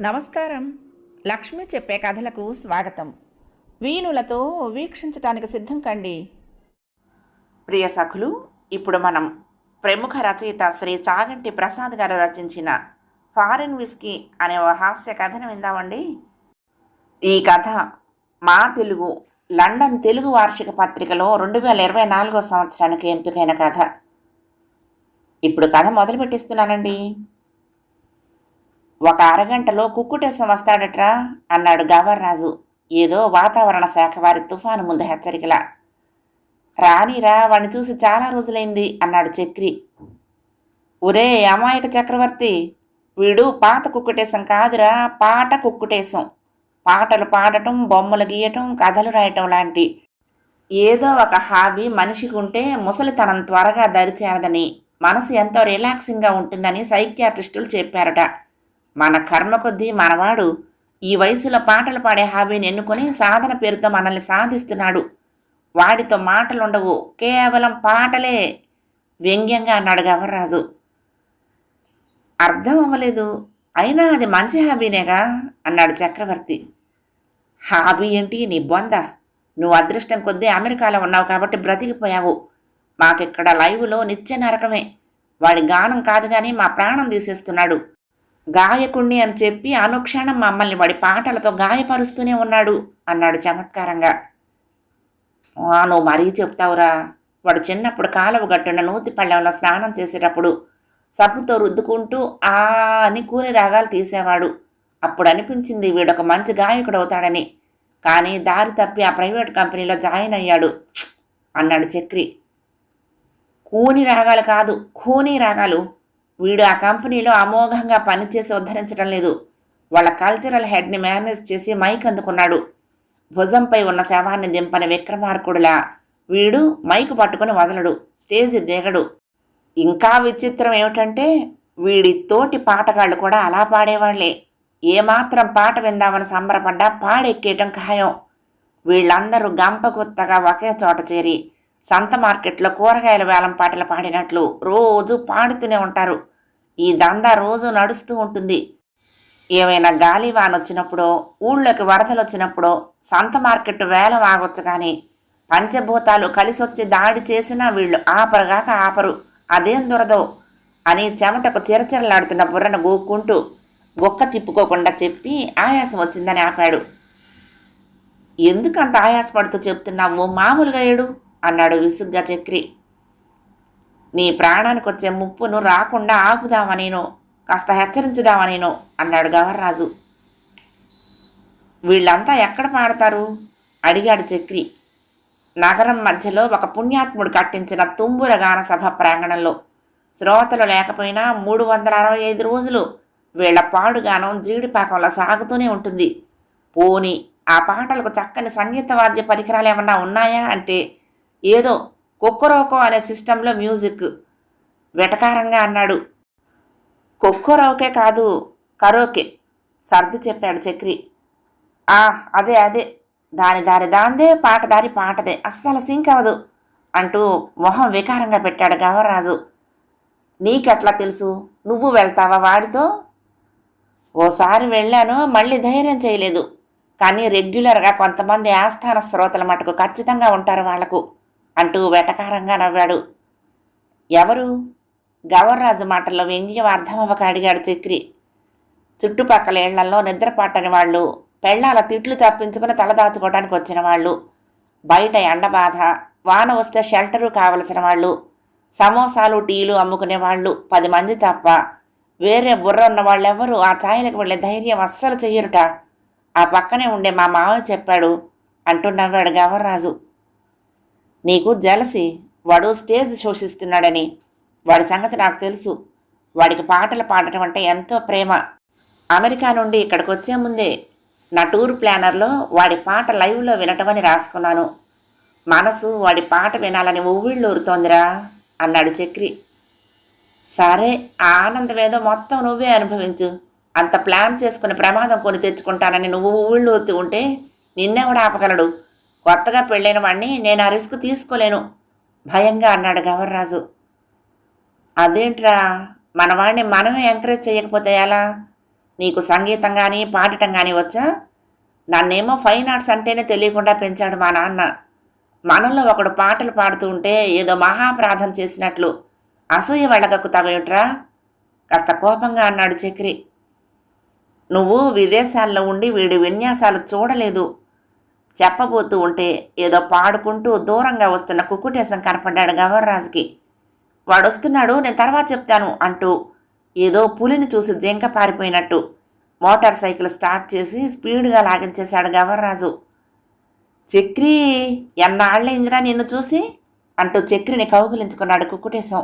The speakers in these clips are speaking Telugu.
నమస్కారం. లక్ష్మి చెప్పే కథలకు స్వాగతం. వీణులతో వీక్షించటానికి సిద్ధం కండి. ప్రియ సఖులు ఇప్పుడు మనం ప్రముఖ రచయిత శ్రీ చాగంటి ప్రసాద్ గారు రచించిన ఫారిన్ విస్కీ అనే ఓ హాస్య కథను విందామండి. ఈ కథ మా తెలుగు లండన్ తెలుగు వార్షిక పత్రికలో రెండు వేల ఇరవై నాలుగో సంవత్సరానికి ఎంపికైన కథ. ఇప్పుడు కథ మొదలు పెట్టిస్తున్నానండి ఒక అరగంటలో కుక్కుటేసం వస్తాడట్రా? అన్నాడు గవర్రాజు. ఏదో వాతావరణ శాఖ వారి తుఫాను ముందు హెచ్చరికలా. రానిరా వాణ్ణి చూసి చాలా రోజులైంది అన్నాడు చక్రి. ఒరే అమాయక చక్రవర్తి! వీడు పాత కుక్కుటేసం కాదురా పాట కుక్కుటేసం పాటలు పాడటం బొమ్మలు గీయటం కథలు రాయటం లాంటి. ఏదో ఒక హాబీ మనిషికి ఉంటే ముసలితనం త్వరగా దరిచేరదని మనసు ఎంతో రిలాక్సింగ్గా ఉంటుందని సైకియాట్రిస్టులు చెప్పారట. మన కర్మ కొద్దీ మనవాడు ఈ వయసులో పాటలు పాడే హాబీని ఎన్నుకొని సాధన పేరుతో మనల్ని సాధిస్తున్నాడు. వాడితో మాటలుండవు కేవలం పాటలే. వ్యంగ్యంగా అన్నాడు గవర్రాజు. అర్థం అవ్వలేదు. అయినా అది మంచి హాబీనేగా? అన్నాడు చక్రవర్తి. హాబీ ఏంటి? నీ బొంద. నువ్వు అదృష్టం కొద్దీ అమెరికాలో ఉన్నావు కాబట్టి బ్రతికిపోయావు. మాకిక్కడ లైవ్లో నిత్య నరకమే. వాడి గానం కాదు కానీ మా ప్రాణం తీసేస్తున్నాడు. గాయకుణ్ణి అని చెప్పి అనుక్షణం మమ్మల్ని వాడి పాటలతో గాయపరుస్తూనే ఉన్నాడు అన్నాడు చమత్కారంగా. నువ్వు మరీ చెప్తావురా. వాడు చిన్నప్పుడు కాలువ గట్టున నూతి పళ్ళెంలో స్నానం చేసేటప్పుడు సబ్బుతో రుద్దుకుంటూ ఆ అని కూని రాగాలు తీసేవాడు. అప్పుడు అనిపించింది వీడొక మంచి గాయకుడు అవుతాడని. కానీ దారి తప్పి ఆ ప్రైవేట్ కంపెనీలో జాయిన్ అయ్యాడు. అన్నాడు చక్రి. కూని రాగాలు కాదు కూని రాగాలు వీడు ఆ కంపెనీలో అమోఘంగా పనిచేసి ఉద్ధరించడం లేదు. వాళ్ళ కల్చరల్ హెడ్ని మేనేజ్ చేసి మైక్ అందుకున్నాడు. భుజంపై ఉన్న శవాన్ని దింపని విక్రమార్కుడులా వీడు మైకు పట్టుకుని వదలడు. స్టేజ్ దిగడు. ఇంకా విచిత్రం ఏమిటంటే వీడి తోటి పాటగాళ్ళు కూడా అలా పాడేవాళ్ళే. ఏమాత్రం పాట విందామని సంబరపడ్డా పాడెక్కేయటం ఖాయం. వీళ్ళందరూ గంపగుత్తగా ఒకే చోట చేరి సంత మార్కెట్లో కూరగాయల వేలం పాటలు పాడినట్లు రోజు పాడుతూనే ఉంటారు. ఈ దందా రోజు నడుస్తూ ఉంటుంది. ఏమైనా గాలి వాన వచ్చినప్పుడో ఊళ్ళోకి వరదలు వచ్చినప్పుడో సంత మార్కెట్ వేలం ఆగొచ్చు కానీ పంచభూతాలు కలిసి వచ్చి దాడి చేసినా వీళ్ళు ఆపరుగాక ఆపరు. అదేం దొరదో? అని చెమటకు చిరచిరలాడుతున్న బుర్రను గోక్కుంటూ గొక్క తిప్పుకోకుండా చెప్పి ఆయాసం వచ్చిందని ఆపాడు. ఎందుకంత ఆయాసపడుతూ చెప్తున్నావు? మామూలుగా ఏడు? అన్నాడు విసుగ్గా చక్రి. నీ ప్రాణానికి వచ్చే ముప్పును రాకుండా ఆపుదామనేనో కాస్త హెచ్చరించుదామనేనో అన్నాడు గవర్రాజు. వీళ్ళంతా ఎక్కడ పాడతారు? అడిగాడు చక్రి. నగరం మధ్యలో ఒక పుణ్యాత్ముడు కట్టించిన తుంబుర గాన సభ ప్రాంగణంలో. శ్రోతలు లేకపోయినా మూడు వందల అరవై ఐదు రోజులు వీళ్ళ పాడుగానం జీడిపాకంలో సాగుతూనే ఉంటుంది. పోని ఆ పాటలకు చక్కని సంగీత వాద్య పరికరాలు ఏమన్నా ఉన్నాయా అంటే ఏదో కొక్కరోకో అనే సిస్టంలో మ్యూజిక్. వెటకారంగా అన్నాడు. కొక్కరోకే కాదు కరోకే సర్ది చెప్పాడు చక్రి. ఆ అదే అదే. దాని దారి దాందే పాట దారి పాటదే. అస్సలు సింక్ అవ్వదు అంటూ మొహం వికారంగా పెట్టాడు గవర్రాజు. నీకెట్లా తెలుసు? నువ్వు వెళ్తావా వాడితో? ఓసారి వెళ్ళాను మళ్ళీ ధైర్యం చేయలేదు. కానీ రెగ్యులర్గా కొంతమంది ఆస్థాన శ్రోతల మటుకు ఖచ్చితంగా ఉంటారు వాళ్ళకు. అంటూ వెటకారంగా నవ్వాడు. ఎవరు? గవర్రాజు మాటల్లో వ్యంగ్యం అర్థమవ్వక అడిగాడు చక్రి. చుట్టుపక్కల ఇళ్ళలో నిద్రపట్టని వాళ్ళు పెళ్ళాల తిట్లు తప్పించుకుని తలదాచుకోవడానికి వచ్చిన వాళ్ళు బయట ఎండబాధ వాన వస్తే షెల్టరు కావలసిన వాళ్ళు సమోసాలు టీలు అమ్ముకునే వాళ్ళు పది మంది తప్ప వేరే బుర్ర ఉన్న వాళ్ళెవ్వరూ ఆ ఛాయలకు వెళ్ళే ధైర్యం అస్సలు చెయ్యరుట. ఆ పక్కనే ఉండే మా మామయ్య చెప్పాడు అంటూ నవ్వాడు గవర్రాజు. నీకు జలసి వాడు స్టేజ్ శోషిస్తున్నాడని. వాడి సంగతి నాకు తెలుసు. వాడికి పాటలు పాడటం అంటే ఎంతో ప్రేమ. అమెరికా నుండి ఇక్కడికి వచ్చే ముందే నా టూర్ ప్లానర్లో వాడి పాట లైవ్లో వినటమని రాసుకున్నాను. మనసు వాడి పాట వినాలని ఉవ్విళ్ళూరుతోందిరా అన్నాడు చక్రి. సరే ఆ ఆనందమేదో మొత్తం నువ్వే అనుభవించు. అంత ప్లాన్ చేసుకుని ప్రమాదం కొని తెచ్చుకుంటానని నువ్వు ఊళ్ళూరుతూ ఉంటే నిన్నెవడు ఆపగలడు? కొత్తగా పెళ్ళైన వాడిని నేను ఆ రిస్క్ తీసుకోలేను. భయంగా అన్నాడు గవర్రాజు. అదేంట్రా? మన వాడిని మనమే ఎంకరేజ్ చేయకపోతే ఎలా? నీకు సంగీతం కానీ పాడటం కానీ వచ్చా? నన్నేమో ఫైన్ ఆర్ట్స్ అంటేనే తెలియకుండా పెంచాడు మా నాన్న. మనలో ఒకడు పాటలు పాడుతూ ఉంటే ఏదో మహాప్రాధం చేసినట్లు. అసూయ వెళ్ళగక్కుతావేమిట్రా? కాస్త కోపంగా అన్నాడు చక్రి. నువ్వు విదేశాల్లో ఉండి వీడి విన్యాసాలు చూడలేదు. చెప్పబోతూ ఉంటే ఏదో పాడుకుంటూ దూరంగా వస్తున్న కుక్కుటేశం కనపడ్డాడు గవర్రాజుకి. వాడు వస్తున్నాడు నేను తర్వాత చెప్తాను అంటూ ఏదో పులిని చూసి జింక పారిపోయినట్టు మోటార్ సైకిల్ స్టార్ట్ చేసి స్పీడ్గా లాగించేశాడు గవర్రాజు. చక్రి ఎన్నాళ్ళైందిరా నిన్ను చూసి? అంటూ చక్రిని కౌగిలించుకున్నాడు కుక్కుటేశం.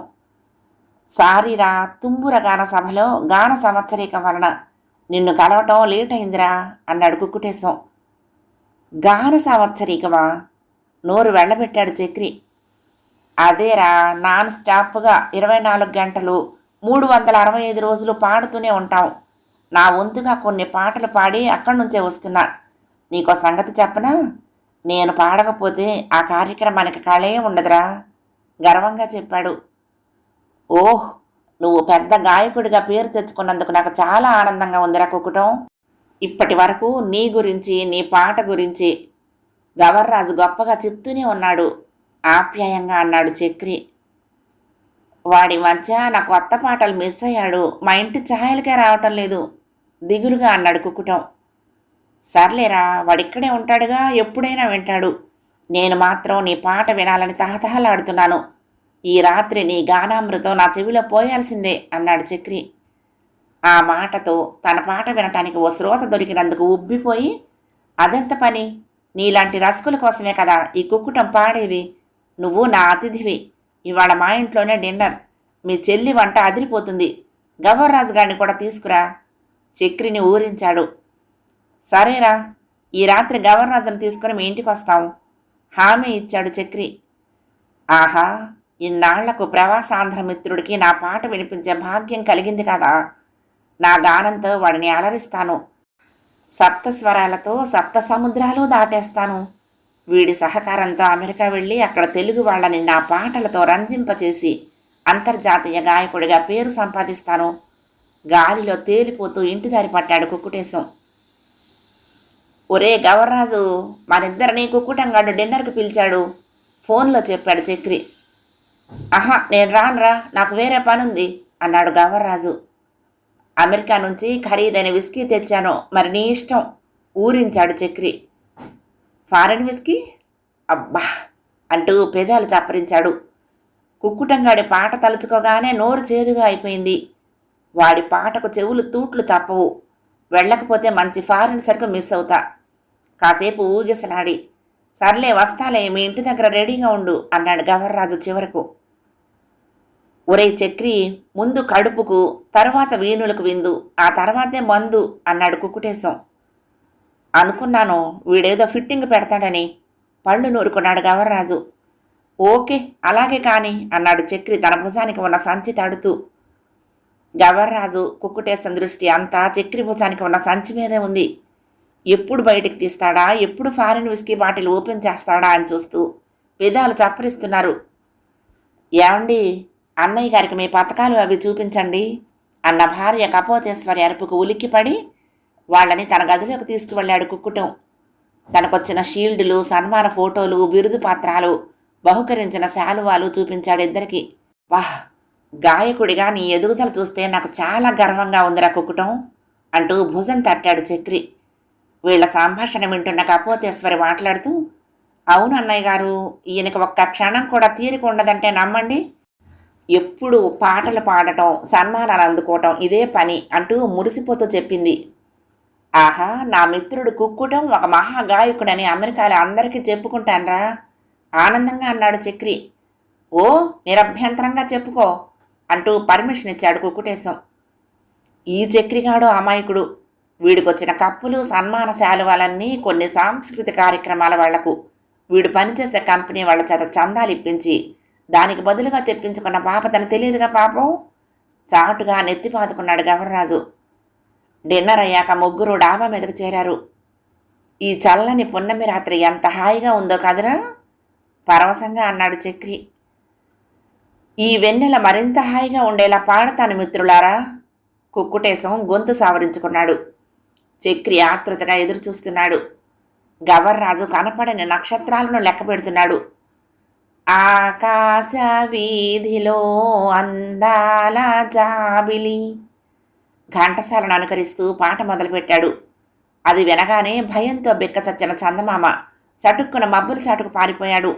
సారీరా తుంబుర గాన సభలో గాన సంవత్సరీక వలన నిన్ను కలవటం లేట్ అయిందిరా అన్నాడు కుక్కుటేశం. గాన సంవత్సరీకమా నోరు వెళ్ళబెట్టాడు చక్రి. అదేరా నాన్ స్టాప్గా ఇరవై నాలుగు గంటలు మూడు వందల అరవై ఐదు రోజులు పాడుతూనే ఉంటాం. నా వంతుగా కొన్ని పాటలు పాడి అక్కడి నుంచే వస్తున్నా. నీకో సంగతి చెప్పనా? నేను పాడకపోతే ఆ కార్యక్రమానికి కళే ఉండదురా గర్వంగా చెప్పాడు. ఓహ్ నువ్వు పెద్ద గాయకుడిగా పేరు తెచ్చుకున్నందుకు నాకు చాలా ఆనందంగా ఉందిరా కుకుటం. ఇప్పటి వరకు నీ గురించి నీ పాట గురించి గవర్రాజు గొప్పగా చెప్తూనే ఉన్నాడు. ఆప్యాయంగా అన్నాడు చక్రి. వాడి మధ్య నా కొత్త పాటలు మిస్ అయ్యాడు. మా ఇంటి ఛాయలకే రావటం లేదు. దిగులుగా అన్నాడు కుక్కుటం సర్లేరా వాడిక్కడే ఉంటాడుగా ఎప్పుడైనా వింటాడు. నేను మాత్రం నీ పాట వినాలని తహతహలాడుతున్నాను. ఈ రాత్రి నీ గానామృతం నా చెవిలో పోయాల్సిందే అన్నాడు చక్రి. ఆ మాటతో తన పాట వినటానికి ఓ శ్రోత దొరికినందుకు ఉబ్బిపోయి అదెంత పని? నీలాంటి రస్కుల కోసమే కదా ఈ కుక్కుటం పాడేవి? నువ్వు నా అతిథివి. ఇవాళ మా ఇంట్లోనే డిన్నర్. మీ చెల్లి వంట అదిరిపోతుంది. గవర్రాజు గారిని కూడా తీసుకురా. చక్రిని ఊరించాడు. సరేరా ఈ రాత్రి గవర్రాజును తీసుకుని మీ ఇంటికి వస్తాం. హామీ ఇచ్చాడు చక్రి. ఆహా ఇన్నాళ్ళకు ప్రవాసాంధ్ర మిత్రుడికి నా పాట వినిపించే భాగ్యం కలిగింది కదా. నా గానంతో వాడిని అలరిస్తాను. సప్త స్వరాలతో సప్త సముద్రాలు దాటేస్తాను. వీడి సహకారంతో అమెరికా వెళ్ళి అక్కడ తెలుగు వాళ్ళని నా పాటలతో రంజింపచేసి అంతర్జాతీయ గాయకుడిగా పేరు సంపాదిస్తాను. గాలిలో తేలిపోతూ ఇంటి దారి పట్టాడు కుక్కుటేశం. ఒరే గవర్రాజు మనిద్దరిని కుక్కుటంగాడు డిన్నర్కి పిలిచాడు. ఫోన్లో చెప్పాడు చక్రి. ఆహా నేను రానురా నాకు వేరే పనుంది అన్నాడు గవర్రాజు. అమెరికా నుంచి ఖరీదైన విస్కీ తెచ్చాను. మరి నీ ఇష్టం. ఊరించాడు చక్రి. Foreign whisky? అబ్బా! అంటూ పేదాలు చప్పరించాడు. కుక్కుటంగాడి పాట తలుచుకోగానే నోరు చేదుగా అయిపోయింది. వాడి పాటకు చెవులు తూట్లు తప్పవు. వెళ్ళకపోతే మంచి ఫారిన్ సరుకు మిస్ అవుతా. కాసేపు ఊగిసలాడి సర్లే వస్తాలే మీ ఇంటి దగ్గర రెడీగా ఉండు అన్నాడు గవర్రాజు చివరకు. ఒరే చక్రి ముందు కడుపుకు తర్వాత వీణులకు విందు ఆ తర్వాతే మందు అన్నాడు కుక్కుటేశం. అనుకున్నాను వీడేదో ఫిట్టింగ్ పెడతాడని. పళ్ళు నూరుకున్నాడు గవర్రాజు. ఓకే అలాగే కాని అన్నాడు చక్రి తన భుజానికి ఉన్న సంచి తడుతూ. గవర్రాజు కుక్కుటేశం దృష్టి అంతా చక్రి భుజానికి ఉన్న సంచి మీదే ఉంది. ఎప్పుడు బయటికి తీస్తాడా ఎప్పుడు ఫారిన్ విస్కీ బాటిల్ ఓపెన్ చేస్తాడా అని చూస్తూ పెదాలు చప్పరిస్తున్నారు. ఏమండి అన్నయ్య గారికి మీ పథకాలు అవి చూపించండి. అన్న భార్య కపోతేశ్వరి అరుపుకు ఉలిక్కిపడి వాళ్ళని తన గదిలోకి తీసుకువెళ్ళాడు కుక్కుటం. తనకొచ్చిన షీల్డ్లు సన్మాన ఫోటోలు బిరుదు పాత్రాలు బహుకరించిన శాలువాలు చూపించాడు ఇద్దరికి. వాహ్! గాయకుడిగా నీ ఎదుగుదల చూస్తే నాకు చాలా గర్వంగా ఉందిరా కుక్కుటం అంటూ భుజం తట్టాడు చక్రి. వీళ్ళ సంభాషణ వింటున్న కపోతేశ్వరి మాట్లాడుతూ అవును అన్నయ్య గారు ఈయనకి ఒక్క క్షణం కూడా తీరిక ఉండదంటే నమ్మండి. ఎప్పుడు పాటలు పాడటం సన్మానాలు అందుకోవటం ఇదే పని అంటూ మురిసిపోతూ చెప్పింది. ఆహా నా మిత్రుడు కుక్కుటం ఒక మహాగాయకుడని అమెరికాలో అందరికీ చెప్పుకుంటానరా ఆనందంగా అన్నాడు చక్రి. ఓ నిరభ్యంతరంగా చెప్పుకో అంటూ పర్మిషన్ ఇచ్చాడు కుక్కుటేశం. ఈ చక్రిగాడు అమాయకుడు. వీడికొచ్చిన కప్పులు సన్మాన శాలువాలన్నీ కొన్ని సాంస్కృతిక కార్యక్రమాల వాళ్ళకు. వీడు పనిచేసే కంపెనీ వాళ్ళ చేత చందాలు ఇప్పించి దానికి బదులుగా తెప్పించుకున్న పాప తను తెలియదుగా పాపం? చాటుగా నెత్తి పాదుకున్నాడు డిన్నర్ అయ్యాక ముగ్గురు డాబా మీదకు చేరారు. ఈ చల్లని పున్నమి రాత్రి ఎంత హాయిగా ఉందో కదరా? పరవశంగా అన్నాడు చక్రి. ఈ వెన్నెల మరింత హాయిగా ఉండేలా పాడతాను మిత్రులారా? కుక్కుటేశం గొంతు సావరించుకున్నాడు. చక్రి ఆతృతగా ఎదురు చూస్తున్నాడు గవర్రాజు కనపడని నక్షత్రాలను లెక్క పెడుతున్నాడు ఆకాశ వీధిలో అందాల జాబిలి. ఘంటసాలను అనుకరిస్తూ పాట మొదలుపెట్టాడు. అది వినగానే భయంతో బిక్కచచ్చిన చందమామ చటుక్కున మబ్బుల చాటుకు పారిపోయాడు.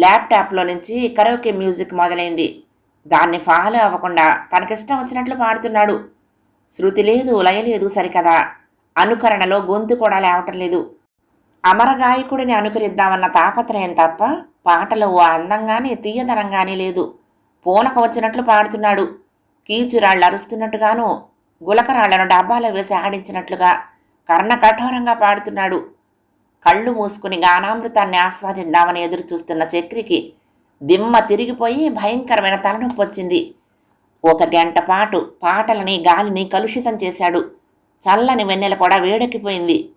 ల్యాప్టాప్లో నుంచి కరోకే మ్యూజిక్ మొదలైంది. దాన్ని ఫాలో అవ్వకుండా తనకిష్టం వచ్చినట్లు పాడుతున్నాడు. శృతి లేదు లయ లేదు సరికదా. అనుకరణలో గొంతు కూడా లేవటం లేదు. అమరగాయకుడిని అనుకరిద్దామన్న తాపత్రయం తప్ప పాటలో ఓ అందంగానే తీయదనంగానే లేదు. పూనక వచ్చినట్లు పాడుతున్నాడు. కీచురాళ్ళు అరుస్తున్నట్టుగాను గులకరాళ్ళను డబ్బాలో వేసి ఆడించినట్లుగా కర్ణ కఠోరంగా పాడుతున్నాడు. కళ్ళు మూసుకుని గానామృతాన్ని ఆస్వాదిద్దామని ఎదురు చూస్తున్న చక్రికి దిమ్మ తిరిగిపోయి భయంకరమైన తలనొప్పి వచ్చింది. ఒక గంట పాటు పాటలని గాలిని కలుషితం చేశాడు. చల్లని వెన్నెల కూడా వేడెక్కిపోయింది.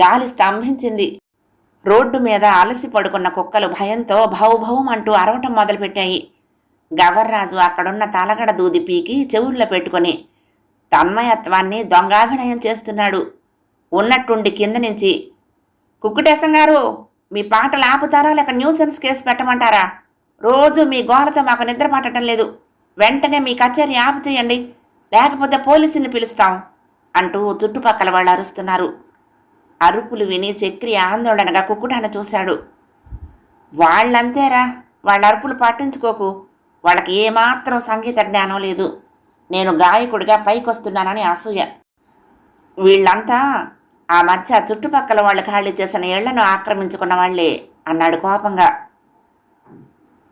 గాలి స్తంభించింది. రోడ్డు మీద అలసి పడుకున్న కుక్కలు భయంతో భౌభౌం అంటూ అరవటం మొదలుపెట్టాయి. గవర్రాజు అక్కడున్న తలగడ దూది పీకి చెవుల్లో పెట్టుకొని తన్మయత్వాన్ని దొంగాభినయం చేస్తున్నాడు. ఉన్నట్టుండి కింద నుంచి కుక్కుటేశం గారు మీ పాటలు ఆపుతారా లేక న్యూసెన్స్ కేసు పెట్టమంటారా? రోజు మీ గోలతో మాకు నిద్ర పట్టడం లేదు. వెంటనే మీ కచేరీ ఆపు చేయండి లేకపోతే పోలీసుని పిలుస్తాం అంటూ చుట్టుపక్కల వాళ్ళు అరుస్తున్నారు. అరుపులు విని చక్రి ఆందోళనగా కుక్కుటాన చూశాడు. వాళ్ళంతేరా వాళ్ళ అరుపులు పట్టించుకోకు. వాళ్ళకి ఏమాత్రం సంగీత జ్ఞానం లేదు. నేను గాయకుడిగా పైకొస్తున్నానని అసూయ. వీళ్ళంతా ఆ మధ్య చుట్టుపక్కల వాళ్ళు ఖాళీ చేసిన ఇళ్ళను ఆక్రమించుకున్న వాళ్ళే అన్నాడు కోపంగా.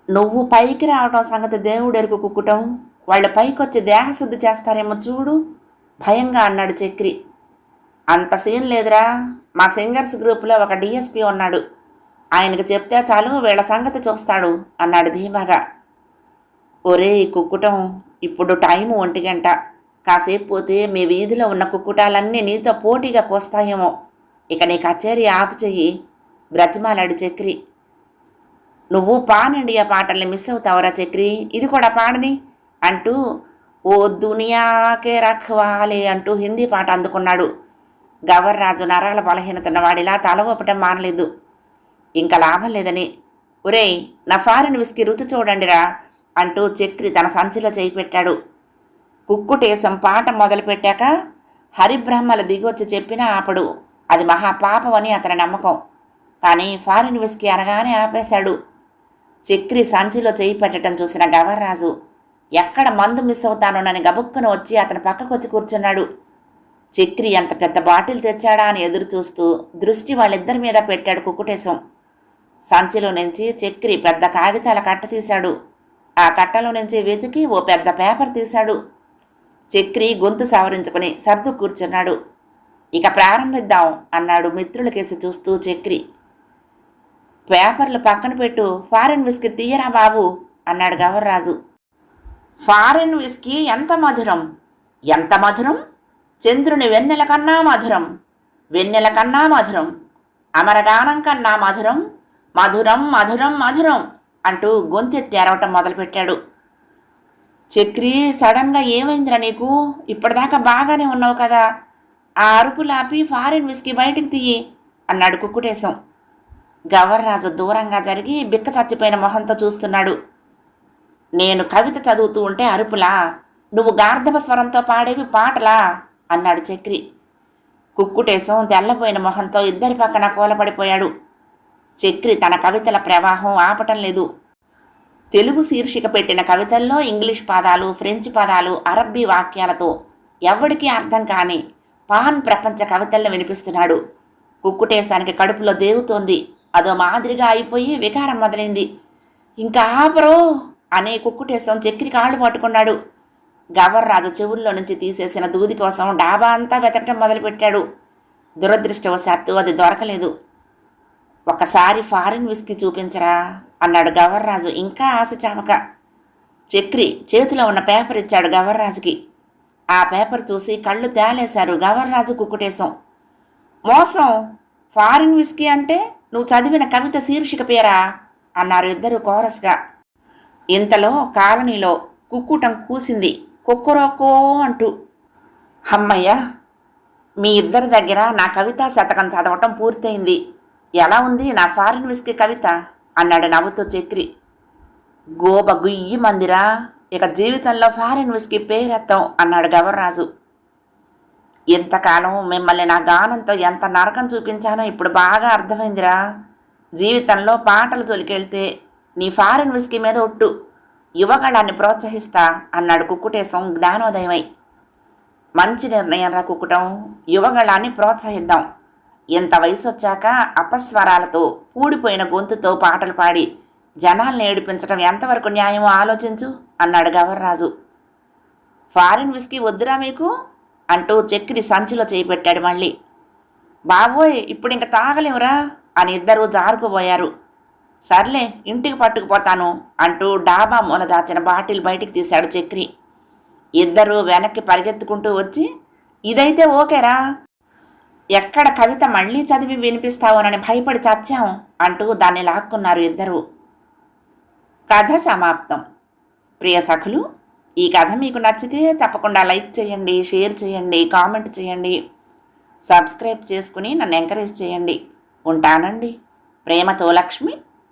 నువ్వు పైకి రావడం సంగతి దేవుడెరుకు కుక్కుటం? వాళ్ళ పైకొచ్చి దేహశుద్ధి చేస్తారేమో చూడు భయంగా అన్నాడు చక్రి. అంత సీన్ లేదురా. మా సింగర్స్ గ్రూపులో ఒక డిఎస్పి ఉన్నాడు. ఆయనకు చెప్తే చాలు వీళ్ళ సంగతి చూస్తాడు అన్నాడు ధీమాగా. ఒరే కుక్కుటం ఇప్పుడు టైము ఒంటి గంట. కాసేపు పోతే మీ వీధిలో ఉన్న కుక్కుటాలన్నీ నీతో పోటీగా కోస్తాయేమో. ఇక నీ కచేరీ ఆపు చెయ్యి బ్రతిమాలాడు చక్రి. నువ్వు పాన్ ఇండియా పాటల్ని మిస్ అవుతావురా చక్రి. ఇది కూడా పాడని. అంటూ ఓ దునియాకే రఖ్వాలే అంటూ హిందీ పాట అందుకున్నాడు. గవర్రాజు నరాల బలహీనతున్న వాడిలా తల ఊపటం మానలేదు. ఇంకా లాభం లేదని. ఒరేయ్ నా ఫారిన్ విస్కీ రుచి చూడండిరా అంటూ చక్రి తన సంచిలో చేయి పెట్టాడు. కుక్కుటేశం పాట మొదలుపెట్టాక హరిబ్రహ్మలు దిగొచ్చి చెప్పినా ఆపడు. అది మహాపాపమని అతని నమ్మకం. కానీ ఫారిన్ విస్కీ అనగానే ఆపేశాడు. చక్రి సంచిలో చేయి పెట్టడం చూసిన గవర్రాజు ఎక్కడ మందు మిస్ అవుతానోనని గబుక్కున వచ్చి అతని పక్కకు వచ్చి కూర్చున్నాడు. చక్రి అంత పెద్ద బాటిల్ తెచ్చాడా అని ఎదురు చూస్తూ దృష్టి వాళ్ళిద్దరి మీద పెట్టాడు కుక్కుటేశం. సంచిలో నుంచి చక్రి పెద్ద కాగితాల కట్ట తీశాడు. ఆ కట్టలో నుంచి వెతికి ఓ పెద్ద పేపర్ తీశాడు. చక్రి గొంతు సవరించుకుని సర్దు కూర్చున్నాడు. ఇక ప్రారంభిద్దాం అన్నాడు మిత్రులకేసి చూస్తూ చక్రి. పేపర్లు పక్కన పెట్టు ఫారిన్ విస్కీ తీయరా బాబు అన్నాడు గవర్రాజు. ఫారిన్ విస్కీ ఎంత మధురం? ఎంత మధురం? చంద్రుని వెన్నెల కన్నా మధురం వెన్నెల కన్నా మధురం అమరగానం కన్నా మధురం మధురం మధురం మధురం అంటూ గొంతెత్తి అరవటం మొదలుపెట్టాడు. చక్రి సడన్గా ఏమైందిరా నీకు? ఇప్పటిదాకా బాగానే ఉన్నావు కదా. ఆ అరుపులాపి ఫారిన్ విస్కీ బయటికి తీయి అన్నాడు కుక్కుటేశం. గవర్రాజు దూరంగా జరిగి బిక్క చచ్చిపోయిన మొహంతో చూస్తున్నాడు. నేను కవిత చదువుతూ ఉంటే అరుపులా నువ్వు గార్ధవ స్వరంతో పాడేవి పాటలా? అన్నాడు చక్రి. కుక్కుటేశం తెల్లపోయిన మొహంతో ఇద్దరి పక్కన కూలపడిపోయాడు. చక్రి తన కవితల ప్రవాహం ఆపటం లేదు. తెలుగు శీర్షిక పెట్టిన కవితల్లో ఇంగ్లీష్ పదాలు ఫ్రెంచ్ పదాలు అరబ్బీ వాక్యాలతో ఎవ్వడికీ అర్థం కాని పాన్ ప్రపంచ కవితలను వినిపిస్తున్నాడు. కుక్కుటేశానికి కడుపులో దేవుతోంది అదో మాదిరిగా అయిపోయి వికారం మొదలైంది. ఇంకా ఆపరో! అనే కుక్కుటేశం చక్రి కాళ్ళు పట్టుకున్నాడు. గవర్రాజు చెవుల్లో నుంచి తీసేసిన దూది కోసం డాబా అంతా వెతకటం మొదలుపెట్టాడు. దురదృష్టవశాత్తు అది దొరకలేదు. ఒకసారి ఫారిన్ విస్కీ చూపించరా? అన్నాడు గవర్రాజు ఇంకా ఆశ చావక. చక్రి చేతిలో ఉన్న పేపర్ ఇచ్చాడు గవర్రాజుకి ఆ పేపర్ చూసి కళ్ళు తేలేశారు గవర్రాజు కుక్కుటేశం. మోసం? ఫారిన్ విస్కీ అంటే నువ్వు చదివిన కవిత శీర్షిక పేరా? అన్నారు ఇద్దరు కోరస్గా. ఇంతలో కాలనీలో కుక్కుటం కూసింది. కుక్కురోకో అంటూ అమ్మయ్య మీ ఇద్దరి దగ్గర నా కవిత శతకం చదవటం పూర్తయింది. ఎలా ఉంది నా ఫారిన్ విస్కీ కవిత? అన్నాడు నవ్వుతూ చక్రి. గోబ గుయ్యి మందిరా ఇక జీవితంలో ఫారిన్ విస్కీ పేరెత్తాం అన్నాడు గవర్రాజు. ఇంతకాలం మిమ్మల్ని నా గానంతో ఎంత నరకం చూపించానో ఇప్పుడు బాగా అర్థమైందిరా. జీవితంలో పాటలు జొలికెళ్తే నీ ఫారిన్ విస్కీ మీద ఒట్టు. యువగళాన్ని ప్రోత్సహిస్తా అన్నాడు కుక్కుటేశం జ్ఞానోదయమై. మంచి నిర్ణయం రా కుక్కుటం యువగళాన్ని ప్రోత్సహిద్దాం. ఇంత వయసు వచ్చాక అపస్వరాలతో పూడిపోయిన గొంతుతో పాటలు పాడి జనాల్ని ఏడిపించడం ఎంతవరకు న్యాయమో ఆలోచించు అన్నాడు గవర్రాజు. ఫారిన్ విస్కీ వద్దురా మీకు? అంటూ చక్రి సంచిలో చేపెట్టాడు మళ్ళీ. బాబోయ్ ఇప్పుడు ఇంక తాగలేవురా అని ఇద్దరూ జారుకుపోయారు. సర్లే ఇంటికి పట్టుకుపోతాను అంటూ డాబా మూల దాచిన బాటిల్ బయటికి తీశాడు చక్రి. ఇద్దరూ వెనక్కి పరిగెత్తుకుంటూ వచ్చి ఇదైతే ఓకేరా. ఎక్కడ కవిత మళ్ళీ చదివి వినిపిస్తావునని భయపడి చచ్చాం అంటూ దాన్ని లాక్కున్నారు ఇద్దరు. కథ సమాప్తం. ప్రియ సఖులు ఈ కథ మీకు నచ్చితే తప్పకుండా లైక్ చేయండి షేర్ చేయండి కామెంట్ చేయండి సబ్స్క్రైబ్ చేసుకుని నన్ను ఎంకరేజ్ చేయండి. ఉంటానండి. ప్రేమతో లక్ష్మి.